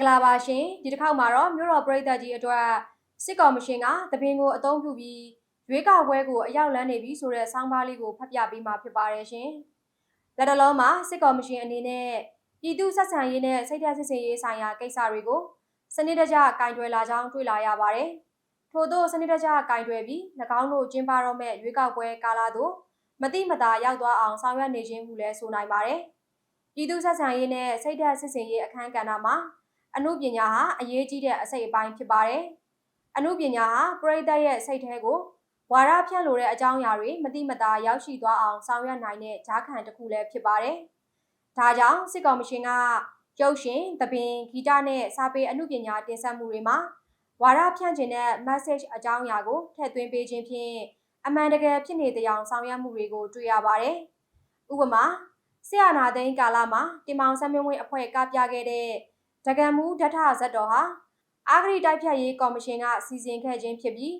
င်္ဂလာပါရှင်ဒီတစ်ခေါက်မှာတော့မြို့တော်ပြည်သက်ကြီးအတွက်စစ်ကော်မရှင်ကတပင်ကိုအသုံးပြုပြီးရွေးကောက်ပွဲကိုအရောက်လန်းနေပြီဆိုတဲ့ဆောင်းပါးလေးကိုဖတ်ပြပေးမှာဖြစ်ပါတယ်ရှင်လက်တလုံးမှာစစ်ကော်မရှင်အနေနဲ့ပြည်သူဆက်ဆံရေးနဲ့စိတ်ဓာတ်စစ်စင်ရေးဆိုင်ရာကိစ္စတွေကိုစနစ်တကျကင်တွယ်လာကြောင်းတွေ့လာရပါတယ်ထို့သောစနစ်တကျကင်တွယ်ပြီး၎င်းတို့ကျင်းပတော့မဲ့ရွေးကောက်ပွဲကာလသို့မတိမတာရောက်သွားအောင်ဆောင်ရွက်နေခြင်းဟုလည်းဆိုနိုင်ပါတယ်ပြည်သူဆက်ဆံရေးနဲ့စိတ်ဓာတ်စစ်စင်ရေးအခမ်းကဏ္ဍမှာ အမှုပညာဟာအရေးကြီးတဲ့အစိတ်အပိုင်းဖြစ်ပါတယ်။အမှုပညာဟာပရိသတ်ရဲ့စိတ်ထဲကိုဝါရဖြန့်လို့တဲ့အကြောင်းအရာတွေမတိမတာရောက်ရှိသွားအောင်ဆောင်ရွက်နိုင်တဲ့ဂျားခံတစ်ခုလည်းဖြစ်ပါတယ်။ဒါကြောင့်စစ်ကောင်မရှင်ကရုပ်ရှင်၊သပင်ဂီတနဲ့စာပေအမှုပညာတင်ဆက်မှုတွေမှာဝါရဖြန့်ခြင်းတဲ့ message အကြောင်းအရာကိုထည့်သွင်းပေးခြင်းဖြင့်အမှန်တကယ်ဖြစ်နေတဲ့အကြောင်းဆောင်ရွက်မှုတွေကိုတွေ့ရပါတယ်။ဥပမာဆရာနာသိန်းကာလမှာတင်မောင်ဆမ်းမင်းဝင်းအဖွဲ့ကပြခဲ့တဲ့ ဒကံမူဓထဇတ်တော်ဟာအာဂရိတိုက်ဖြတ်ရေးကော်မရှင်ကစီစဉ်ခဲ့ခြင်းဖြစ်ပြီး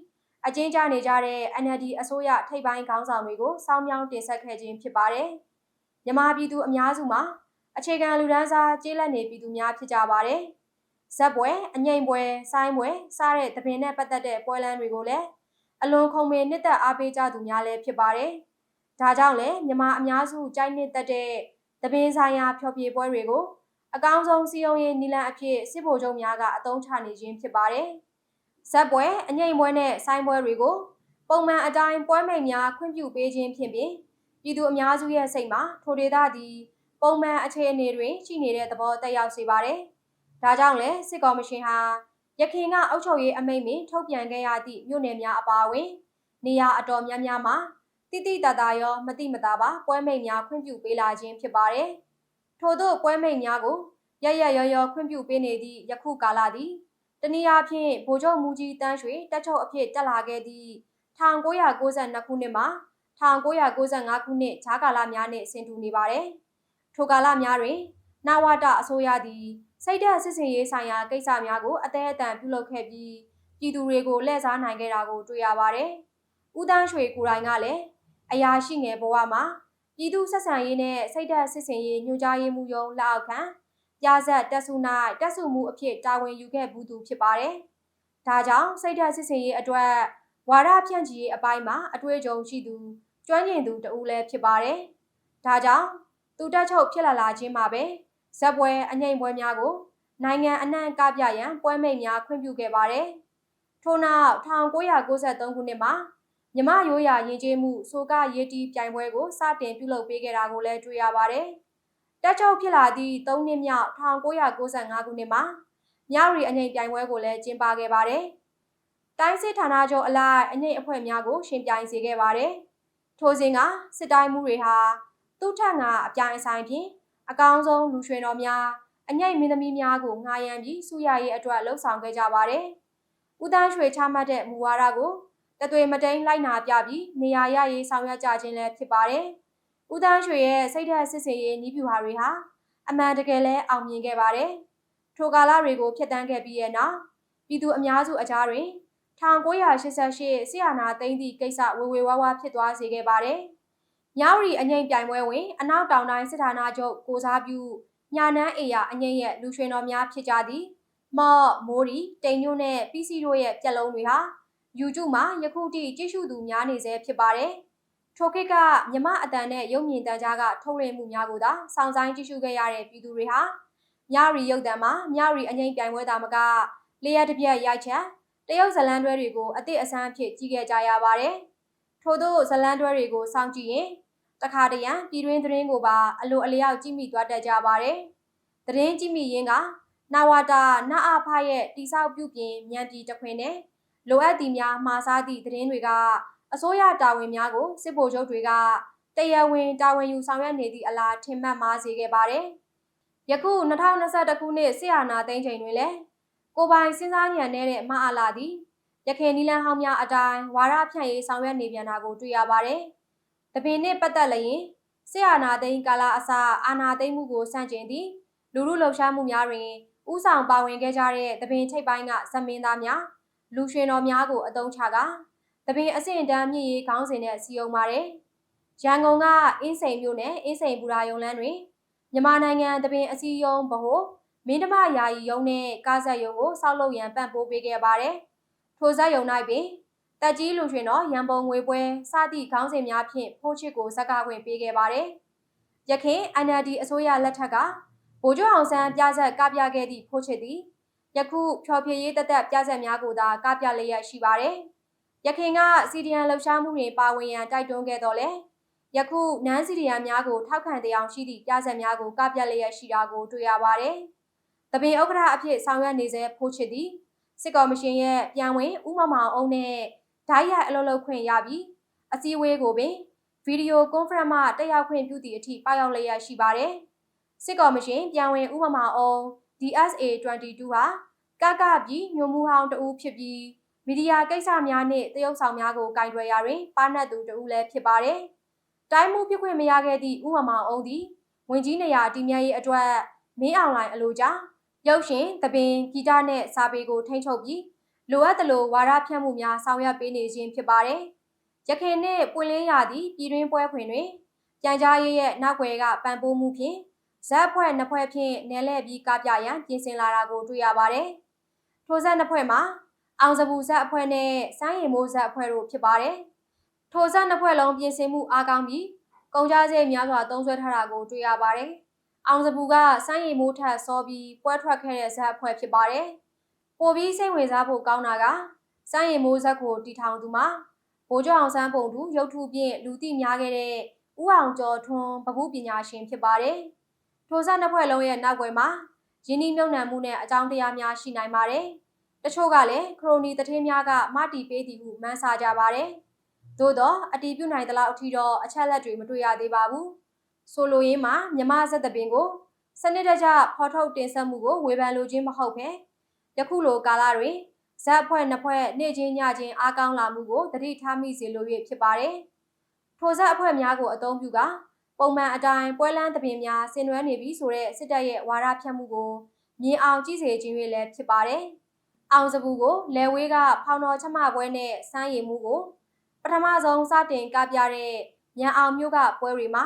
အကျဉ်းချနေကြတဲ့ NLD အစိုးရထိပ်ပိုင်းခေါင်းဆောင်တွေကိုစောင်းမြောင်းတင်ဆက်ခဲ့ခြင်းဖြစ်ပါတယ်။မြမပြည်သူအများစုမှာအခြေခံလူဒန်းစားကျေးလက်နေပြည်သူများဖြစ်ကြပါတယ်။ဇက်ပွဲအငိမ့်ပွဲဆိုင်းပွဲစားတဲ့တပင်နဲ့ပတ်သက်တဲ့ပွဲလမ်းတွေကိုလည်းအလွန်ခုံမင်နှစ်သက်အားပေးကြသူများလည်းဖြစ်ပါတယ်။ဒါကြောင့်လည်းမြမအများစုကြိုက်နှစ်သက်တဲ့တပင်ဆိုင်ရာဖျော်ဖြေပွဲတွေကို အကောင်းဆုံးစီယုံရေးနီလန်အဖြစ်စစ်ဗိုလ်ချုပ်များကအသုံးချနေခြင်းဖြစ်ပါတယ်။ဇက်ပွဲအငိမ့်ပွဲနဲ့ဆိုင်းပွဲတွေကိုပုံမှန်အတိုင်းပွဲမိတ်များခွင့်ပြုပေးခြင်းဖြင့်ပင်ပြည်သူအများစုရဲ့စိတ်မှာထိုဒေသသည်ပုံမှန်အခြေအနေတွင်ရှိနေတဲ့သဘောတက်ရောက်စေပါတယ်။ဒါကြောင့်လည်းစစ်ကော်မရှင်ဟာရခိုင်ကအုပ်ချုပ်ရေးအမိန့်ပင်ထုတ်ပြန်ခဲ့ရသည့်မြို့နယ်များအပါအဝင်နေရာအတော်များများမှာတိတိတသာရောမတိမတာပါပွဲမိတ်များခွင့်ပြုပေးလာခြင်းဖြစ်ပါတယ်။ ထို့သောပွဲမိတ်များကိုရရရရခွင့်ပြုပေးနေသည့်ယခုကာလသည်တနည်းအားဖြင့်ဗိုလ်ချုပ်မူကြီးတန်းရွှေတက်ချုပ်အဖြစ်တက်လာခဲ့သည့်1992ခုနှစ်မှ1995ခုနှစ်ဂျာကာလများနှင့်ဆင်တူနေပါသည်ထိုကာလများတွင်နဝတအစိုးရသည်စိတ်ဓာတ်စစ်စင်ရေးဆိုင်ရာကိစ္စများကိုအသေးအတန်ပြုလုပ်ခဲ့ပြီးပြည်သူတွေကိုလှည့်စားနိုင်ခဲ့တာကိုတွေ့ရပါတယ်။ဦးတန်းရွှေကိုယ်တိုင်ကလည်းအရာရှိငယ်ဘဝမှာ ပြည်သူဆက်ဆံရေးနဲ့စိတ်ဓာတ်စစ်စင်ရေးညွှန်ကြားရေးမှူးရုံးလက်အောက်ခံပြဆက်တက်စု၌တက်စုမှုအဖြစ်တာဝန်ယူခဲ့ဘူးသူဖြစ်ပါတယ်။ဒါကြောင့်စိတ်ဓာတ်စစ်စင်ရေးအတွက်ဝါရဖြန့်ချီရေးအပိုင်းမှာအတွေ့အကြုံရှိသူကျွမ်းကျင်သူတဦးလည်းဖြစ်ပါတယ်။ဒါကြောင့်သူတက်ချုပ်ဖြစ်လာလာခြင်းမှာပဲဇက်ပွဲအငိမ့်ပွဲများကို နိုင်ငံအနှံ့ကပြရန်ပွဲမိတ်များခွင့်ပြုခဲ့ပါတယ်။ထို့နောက်1993ခုနှစ်မှာ မြမရိုးရာယဉ်ကျေးမှုဆိုကရေးတီးပြိုင်ပွဲကိုစတင်ပြုလုပ်ပေးခဲ့တာကိုလည်းတွေ့ရပါတယ်။တက်ချုပ်ဖြစ်လာသည့်၃နှစ်မြောက်1995ခုနှစ်မှာမြရီအငိမ့်ပြိုင်ပွဲကိုလည်းကျင်းပခဲ့ပါတယ်။တိုင်းစစ်ဌာနချုပ်အလိုက်အငိမ့်အဖွဲ့များကိုရှင်ပြိုင်စေခဲ့ပါတယ်။ထိုစဉ်ကစစ်တိုင်းမှုတွေဟာသူ့ထက်ငါအပြိုင်အဆိုင်ဖြင့်အကောင်းဆုံးလူရွှေတော်များအငိမ့်မင်းသမီးများကိုငှားရမ်းပြီးစုရရေးအတွက်လှုံ့ဆော်ခဲ့ကြပါတယ်။ဦးတန်းရွှေချမှတ်တဲ့မူဝါဒကို တသွေမတိန်လိုက်နာပြပြီးနေရာရရေးဆောင်ရွက်ကြခြင်းလည်းဖြစ်ပါတယ်။ဦးသန်းရွှေရဲ့စိတ်ဓာတ်စစ်စေးရေးနီးပြူဟာတွေဟာအမှန်တကယ်လဲအောင်မြင်ခဲ့ပါတယ်။ထိုကာလတွေကိုဖျက်ဆီးခဲ့ပြီးရဲ့နောက်ပြည်သူအများစုအကြားတွင်1988ဆီယနာသိန်းသည့်ကိစ္စဝေဝေဝါးဝါဖြစ်သွားစေခဲ့ပါတယ်။မြောက်ရီအငိမ့်ပြိုင်ပွဲဝင်အနောက်တောင်တိုင်းစစ်ဌာနချုပ်ကိုစားပြုညာနန်းအေယာအငိမ့်ရဲ့လူရွှေတော်များဖြစ်ကြသည်။မော့မိုးရီတိမ်ညွန့်နဲ့ PC တို့ရဲ့ပြက်လုံးတွေဟာ YouTube မှာယခုထိကြည့်ရှုသူများနေဆဲဖြစ်ပါတယ်။ထိုခေတ်ကမြမအတန်နဲ့ရုပ်မြင်သံကြားကထုတ်လွှင့်မှုများကိုသာစောင့်ဆိုင်ကြည့်ရှုခဲ့ရတဲ့ပြည်သူတွေဟာမြရီရုပ်တံမှာမြရီအငိမ့်ပြိုင်ပွဲသားမကလျှက်တစ်ပြက်ရိုက်ချက်တရုတ်ဇလန်တွဲတွေကိုအသည့်အဆန်းအဖြစ်ကြီးခဲ့ကြရပါတယ်။ထို့သောဇလန်တွဲတွေကိုစောင့်ကြည့်ရင်တခါတရံပြည်တွင်းသတင်းကိုပါအလိုအလျောက်ကြည့်မိသွားတတ်ကြပါတယ်။သတင်းကြည့်မိရင်းကနဝတာနအဖရဲ့တိဆောက်ပြုပြင်မြန်ပြည်တခွင်နဲ့ လိုအပ်သည်များမှားစားသည့်သတင်းတွေကအစိုးရတာဝန်များကိုစစ်ဗိုလ်ချုပ်တွေကတရားဝင်တာဝန်ယူဆောင်ရွက်နေသည့်အလားထင်မှတ်မှားစေခဲ့ပါတယ်။ယခု2021ခုနှစ်ဆီယာနာသိန်းချိန်တွင်လည်းကိုပိုင်စဉ်းစားဉာဏ်နဲ့မအားလာသည်ရခိုင်နီလန်ဟောင်းများအတိုင်းဝါရဖြန့်ရေးဆောင်ရွက်နေပြန်တာကိုတွေ့ရပါတယ်။တပင်နှင့်ပတ်သက်လျင်ဆီယာနာသိန်းကာလအစအာနာသိန်းမှုကိုစန့်ကျင်သည့်လူမှုလှုပ်ရှားမှုများတွင်ဥဆောင်ပါဝင်ခဲ့ကြတဲ့တပင်ထိပ်ပိုင်းကဇမင်းသားများ လူရွှေတော်များကိုအသုံးချကတပင်အဆင့်တန်းမြင့်ရေးခေါင်းစဉ်နဲ့စီယုံပါတယ်။ရန်ကုန်ကအင်းစိန်မြို့နယ်အင်းစိန်ဘူရာယုံလန်းတွင်မြန်မာနိုင်ငံတပင်အစည်းအရုံးဗဟိုမင်းဓမယာယီယုံနဲ့ကားဆက်ယုံကိုစောက်လုပ်ရန်ပံ့ပိုးပေးခဲ့ပါတယ်။ထိုဆက်ယုံ၌ပင်တက်ကြီးလူရွှင်တော်ရန်ပုံငွေပွဲစသည့်ခေါင်းစဉ်များဖြင့်ဖိုးချစ်ကိုဇက်ကားခွင့်ပေးခဲ့ပါတယ်။ရခင် NLD အစိုးရလက်ထက်ကဗိုလ်ချုပ်အောင်ဆန်းပြဆက်ကပြခဲ့သည့်ဖိုးချစ်သည် ယခုဖြော်ဖြေရေးတသက်ပြဆက်များကိုသာကပြလျက်ရှိပါတယ်။ရခင်ကစီဒီယန်လှုပ်ရှားမှုတွင်ပါဝင်ရန်တိုက်တွန်းခဲ့တော်လဲယခုနန်းစီဒီယန်များကိုထောက်ခံတဲ့အောင်ရှိသည့်ပြဆက်များကိုကပြလျက်ရှိတာကိုတွေ့ရပါတယ်။တပင်ဥက္ကဋ္ဌအဖြစ်ဆောင်ရွက်နေစေဖိုးချစ်သည်စစ်ကော်မရှင်ရဲ့ပြန်ဝင်ဥမမောင်အောင်နဲ့ဓာတ်ရိုက်အလုပ်လုပ်ခွင့်ရပြီးအစည်းအဝေးကိုပင်ဗီဒီယိုကွန်ဖရင့်မှတက်ရောက်ခွင့်ပြုသည့်အထိပေါရောက်လျက်ရှိပါတယ်။စစ်ကော်မရှင်ပြန်ဝင်ဥမမောင်အောင် DSA 22ဟာကကပြီးညွမှုဟောင်းတဦးဖြစ်ပြီးမီဒီယာကိစ္စများနှင့်တရုတ်ဆောင်များကိုကင်တွယ်ရာတွင်ပါနတ်သူတဦးလည်းဖြစ်ပါတယ်။တိုင်းမှုပြခွင့်မရခဲ့သည့်ဥမမောင်အောင်သည်ဝင်ကြီးနေရာတည်မြဲရေးအတွက်မင်းအောင်လိုင်းအလိုကြောင့်ရုပ်ရှင်သပင်ဂီတနဲ့စာပေကိုထိန်းချုပ်ပြီးလိုအပ်သလိုဝါဒဖြန့်မှုများဆောင်ရွက်ပေးနေခြင်းဖြစ်ပါတယ်။ရခိုင်နှင့်ပွင့်လင်းရာသည့်ပြည်တွင်းပွဲခွင်တွင်ပြန်ကြားရေးရဲ့နောက်ွယ်ကပံ့ပိုးမှုဖြင့် ဇက်ဖွဲ့နှစ်ဖွဲ့ဖြင့်နယ်လှည့်ပြီးကပြရန်ပြင်ဆင်လာတာကိုတွေ့ရပါတယ်။ထိုဇက်နှစ်ဖွဲ့မှာအောင်စပူဇက်အဖွဲ့နဲ့စမ်းရည်မိုးဇက်အဖွဲ့တို့ဖြစ်ပါတယ်။ထိုဇက်နှစ်ဖွဲ့လုံးပြင်ဆင်မှုအားကောင်းပြီးကုန်ကြစည်များစွာသုံးစွဲထားတာကိုတွေ့ရပါတယ်။အောင်စပူကစမ်းရည်မိုးထက်စောပြီးပွဲထွက်ခဲ့တဲ့ဇက်အဖွဲ့ဖြစ်ပါတယ်။ပိုပြီးစိတ်ဝင်စားဖို့ကောင်းတာကစမ်းရည်မိုးဇက်ကိုတီထောင်သူမှာဘိုးကျော်အောင်ဆန်းပုံသူရုပ်ထုဖြင့်လူသိများခဲ့တဲ့ဥအောင်ကျော်ထွန်းပပုပညာရှင်ဖြစ်ပါတယ်။ ထိုဇက်နှစ်ဖွဲ့လုံးရဲ့နောက်ွယ်မှာရင်းနှီးမြှုပ်နှံမှုနဲ့အကြောင်းတရားများရှိနိုင်ပါတယ်။တချို့ကလည်းခရိုနီတထင်းများကမတီပေးသည်ဟုမှန်းဆကြပါတယ်။သို့တော့အတီးပြုနိုင်သလောက်အထိတော့အချက်လက်တွေမတွေ့ရသေးပါဘူး။ဆိုလိုရင်းမှာမြမဆက်တပင်ကိုစနစ်တကျဖော်ထုတ်တင်ဆက်မှုကိုဝေဖန်လိုခြင်းမဟုတ်ဘဲယခုလိုကာလတွင်ဇက်ဖွဲ့နှစ်ဖွဲ့နေ့ချင်းညချင်းအားကောင်းလာမှုကိုတတိထားမိစေလို၍ဖြစ်ပါတယ်။ထိုဇက်အဖွဲ့များကိုအသုံးပြုက ပုံမှန်အတိုင်းပွဲလန်းတပင်များဆင်နွှဲနေပြီဆိုတဲ့စစ်တပ်ရဲ့ဝါဒဖြတ်မှုကိုမြင်အောင်ကြည့်စေခြင်း၍လည်းဖြစ်ပါတယ်။အောင်စပူကိုလယ်ဝေးကဖောင်တော်ချမပွဲနဲ့စမ်းရည်မှုကိုပထမဆုံးစတင်ကပြတဲ့ညံအောင်မျိုးကပွဲတွေမှာ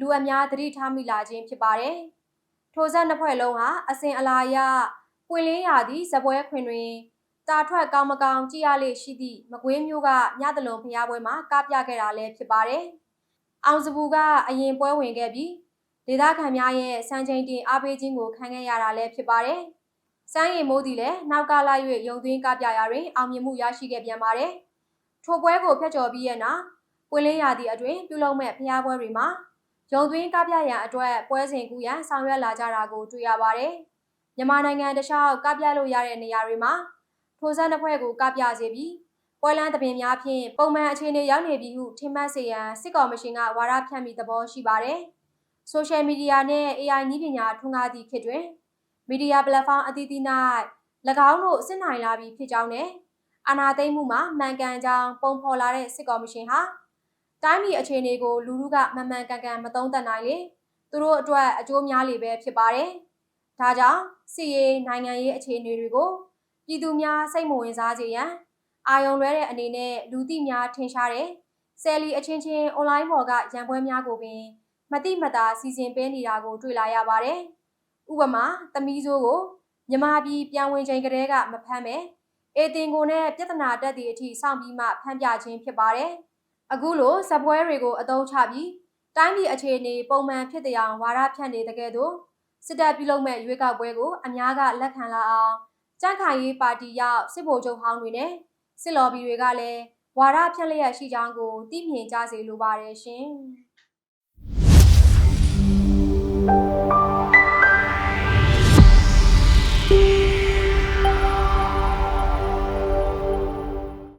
လူအများသတိထားမိလာခြင်းဖြစ်ပါတယ်။ထိုဆက်နှစ်ဖွဲ့လုံးဟာအစဉ်အလာအရပွင့်လင်းရာသည့်ဇပွဲခွင်တွင်တာထွက်ကောင်းမကောင်းကြည်ရလေရှိသည့်မကွေးမျိုးကညတလုံဖျားပွဲမှာကပြခဲ့တာလည်းဖြစ်ပါတယ်။ အောင်စပူကအရင်ပွဲဝင်ခဲ့ပြီးဒေသခံများရဲ့စံချိန်တင်အားပေးခြင်းကိုခံခဲ့ရတာလည်းဖြစ်ပါတယ်။စမ်းရည်မိုးသည်လည်းနောက်ကလာ၍ရုံသွင်းကပြရာတွင်အောင်မြင်မှုရရှိခဲ့ပြန်ပါတယ်။ထိုပွဲကိုဖျက်ကျော်ပြီးရဲ့နောက်ပွင့်လင်းရာသည့်အတွင်ပြုလုပ်မဲ့ဖျားပွဲတွေမှာရုံသွင်းကပြရန်အတွက်ပွဲစဉ်ကူရန်ဆောင်ရွက်လာကြတာကိုတွေ့ရပါတယ်။မြန်မာနိုင်ငံတခြားကပြလို့ရတဲ့နေရာတွေမှာထိုစံတစ်ဖွဲ့ကိုကပြစေပြီး ပွဲလန်းသပင်များဖြင့်ပုံမှန်အခြေအနေရောက်နေပြီဟုထင်မှတ်စေရန်စစ်ကော်မရှင်ကဝါဒဖြန့်မိသဘောရှိပါတယ်။ဆိုရှယ်မီဒီယာနဲ့ AI နည်းပညာထွန်းကားသည့်ခေတ်တွင်မီဒီယာပလက်ဖောင်းအသီးသီး၌၎င်းတို့စစ်နိုင်လာပြီးဖြစ်ကြောင်းနဲ့အာဏာသိမ်းမှုမှာမှန်ကန်ကြောင်းပုံဖော်လာတဲ့စစ်ကော်မရှင်ဟာတိုင်းပြည်အခြေအနေကိုလူလူကမှန်မှန်ကန်ကန်မသုံးသပ်နိုင်လေသူတို့အတွက်အကျိုးများလေပဲဖြစ်ပါတယ်။ဒါကြောင့်စီရေးနိုင်ငံရေးအခြေအနေတွေကိုပြည်သူများစိတ်မဝင်စားစေရန် အာယုံလွဲတဲ့အနေနဲ့လူသိများထင်ရှားတဲ့ဆယ်လီအချင်းချင်းအွန်လိုင်းပေါ်ကရန်ပွဲများကိုပင်မတိမတာစီစဉ်ပေးနေတာကိုတွေ့လာရပါတယ်။ဥပမာသမီးစိုးကိုမြမပြည်ပြန်ဝင်ချိန်ကလေးကမဖမ်းပဲအေတင်ကိုနဲ့ပြဿနာတက်သည့်အထိစောင့်ပြီးမှဖမ်းပြခြင်းဖြစ်ပါတယ်။အခုလိုဇပွဲတွေကိုအသုံးချပြီးတိုင်းပြည်အခြေအနေပုံမှန်ဖြစ်တဲ့အောင်ဝါဒဖြန့်နေတဲ့ကဲ့သို့စစ်တပ်ပြုလုပ်မဲ့ရွေးကောက်ပွဲကိုအများကလက်ခံလာအောင်ကြန့်ခိုင်ရေးပါတီရောက်စစ်ဗိုလ်ချုပ်ဟောင်းတွေနဲ့ စစ်လော်ဘီတွေကလည်းဝါဒဖြန့်လျက်ရှိကြောင်းကိုသိမြင်ကြစေလိုပါတယ်ရှင်။